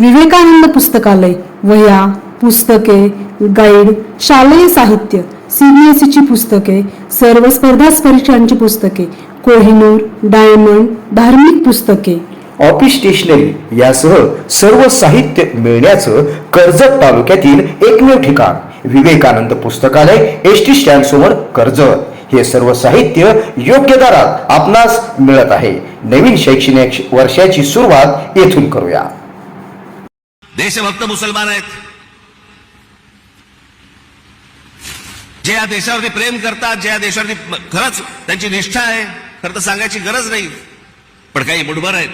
विवेकानंद पुस्तकालय वह्या पुस्तके गाईड शालेय साहित्य सीबीएसईची पुस्तके सर्व स्पर्धा परीक्षांची पुस्तके कोहिनूर डायमंड धार्मिक पुस्तके. ऑफिस स्टेशनरी यासह सर्व साहित्य मिळण्याचं कर्जत तालुक्यातील एकमेव ठिकाण विवेकानंद पुस्तकालय एस टी स्टँड समोर कर्जत. हे सर्व साहित्य योग्य दरात आपणास मिळत आहे. नवीन शैक्षणिक वर्षाची सुरुवात येथून करूया. देशभक्त मुसलमान आहेत. जे या देशावरती प्रेम करतात जे या देशावरती खरंच त्यांची निष्ठा आहे खरं तर सांगायची गरज नाही पण काही मुठभर आहेत.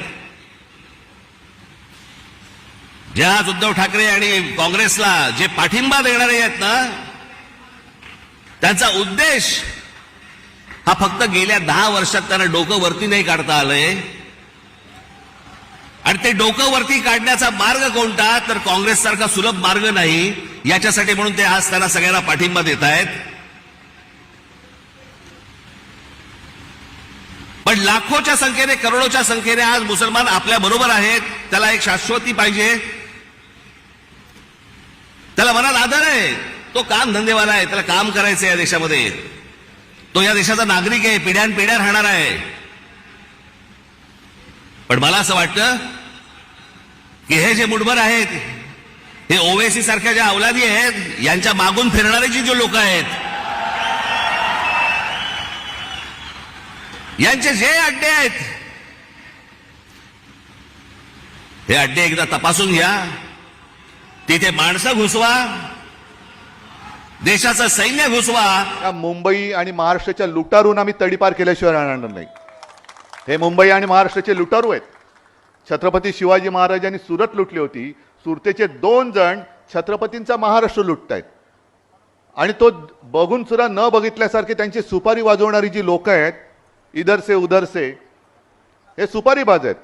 जे आज उद्धव ठाकरे आणि काँग्रेसला जे पाठिंबा देणारे आहेत ना त्यांचा उद्देश हा फक्त गेल्या दहा वर्षात त्यांना डोकं वरती नाही काढता आलंय. आणि ते डोकं वरती काढण्याचा मार्ग कोणता? तर काँग्रेस सारखा सुलभ मार्ग नाही. याच्यासाठी म्हणून ते आज त्यांना सगळ्यांना पाठिंबा देत आहेत पण लाखोच्या संख्येने करोडोच्या संख्येने आज मुसलमान आपल्या बरोबर आहेत. त्याला एक शाश्वती पाहिजे. त्याला मनात आदर आहे. तो काम धंदेवाला आहे. त्याला काम करायचं आहे या देशामध्ये. तो या देशाचा नागरिक आहे. पिढ्यान पिढ्या राहणार आहे. पण मला असं वाटतं की हे जे मुठभर आहेत हे ओवेसी सारख्या ज्या अवलादी आहेत यांच्या मागून फिरणारे जी जे लोक आहेत यांचे जे अड्डे आहेत हे अड्डे एकदा तपासून घ्या. तिथे माणसं घुसवा देशाचं सैन्य घुसवा. मुंबई आणि महाराष्ट्राच्या लुटारून आम्ही तडीपार केल्याशिवाय राहणार नाही. हे मुंबई आणि महाराष्ट्राचे लुटारू आहेत. छत्रपती शिवाजी महाराजांनी सुरत लुटली होती. सुरतेचे दोन जण छत्रपतींचा महाराष्ट्र लुटतायत. आणि तो बघून सुद्धा न बघितल्यासारखे त्यांची सुपारी वाजवणारी जी लोक आहेत इधरसे उधरसे हे सुपारीबाज आहेत.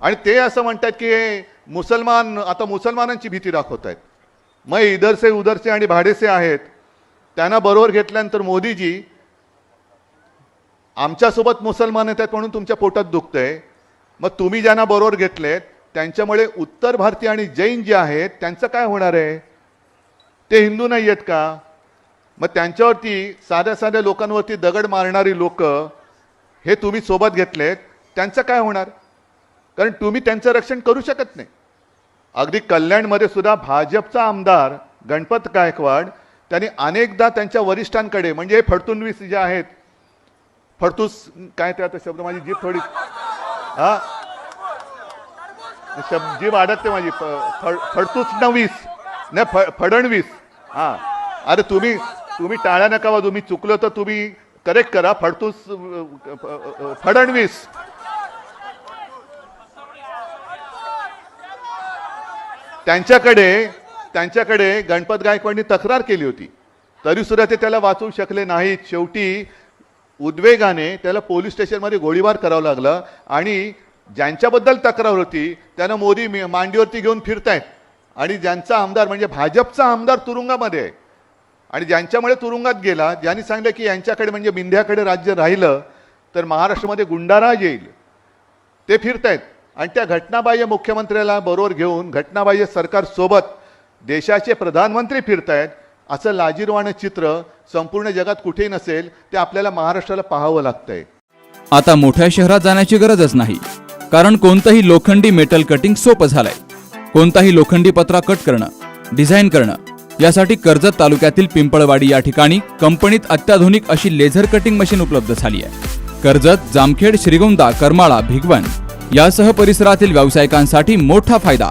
आणि ते असं म्हणतात की मुसलमान आता मुसलमानांची भीती दाखवत आहेत मग इधरसे उधरसे आणि भाडेसे आहेत. त्यांना बरोबर घेतल्यानंतर मोदीजी आमच्यासोबत मुसलमान आहेत म्हणून तुमच्या पोटात दुखतंय. मग तुम्ही ज्यांना बरोबर घेतलेत त्यांच्यामुळे उत्तर भारतीय आणि जैन जे आहेत त्यांचं काय होणार आहे? ते हिंदू नाही आहेत का? मग त्यांच्यावरती साध्या साध्या लोकांवरती दगड मारणारी लोक हे तुम्ही सोबत घेतलेत त्यांचं काय होणार? कारण तुम्ही त्यांचं रक्षण करू शकत नाही. अगदी कल्याणमध्ये सुद्धा भाजपचा आमदार गणपत गायकवाड त्यांनी अनेकदा त्यांच्या वरिष्ठांकडे म्हणजे हे फडतुनवीस जे आहेत फडतूस काय ते आता शब्द माझी जीभ थोडी हा? शब्द जीभ अडकते माझी. फड- फडतूस नवीस. नाही फ फडणवीस. हा. अरे तुम्ही तुम्ही टाळ्या नका वाजू मी चुकलो तर तुम्ही करेक्ट करा. फडतूस फडणवीस. त्यांच्याकडे त्यांच्याकडे गणपत गायकवाडनी तक्रार केली होती. तरी सुद्धा ते त्याला वाचवू शकले नाहीत. शेवटी उद्वेगाने त्याला पोलीस स्टेशनमध्ये गोळीबार करावं लागलं आणि ज्यांच्याबद्दल तक्रार होती त्यांना मोदी मांडीवरती घेऊन फिरतायत. आणि ज्यांचा आमदार म्हणजे भाजपचा आमदार तुरुंगामध्ये आहे. आणि ज्यांच्यामुळे तुरुंगात गेला ज्यांनी सांगितलं की यांच्याकडे म्हणजे बिंध्याकडे राज्य राहिलं तर महाराष्ट्रामध्ये गुंडाराज येईल. ते फिरतायत. आणि त्या घटनाबाह्य मुख्यमंत्र्याला बरोबर घेऊन घटनाबाह्य सरकारसोबत देशाचे प्रधानमंत्री फिरतायत. असं लाजीरवाणं चित्र संपूर्ण जगात कुठेही नसेल ते आपल्याला महाराष्ट्राला पाहावं लागतंय. आता मोठ्या शहरात जाण्याची गरजच नाही. कारण कोणतंही लोखंडी मेटल कटिंग सोपं झालंय. कोणताही लोखंडी पत्रा कट करणं डिझाईन करणं यासाठी कर्जत तालुक्यातील पिंपळवाडी या ठिकाणी कंपनीत अत्याधुनिक अशी लेझर कटिंग मशीन उपलब्ध झाली आहे. कर्जत जामखेड श्रीगोंदा करमाळा भिगवण यासह परिसरातील व्यावसायिकांसाठी मोठा फायदा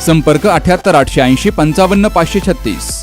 संपर्क अठ्याहत्तर आठशे ऐंशी पंचावन्न पाचशे छत्तीस.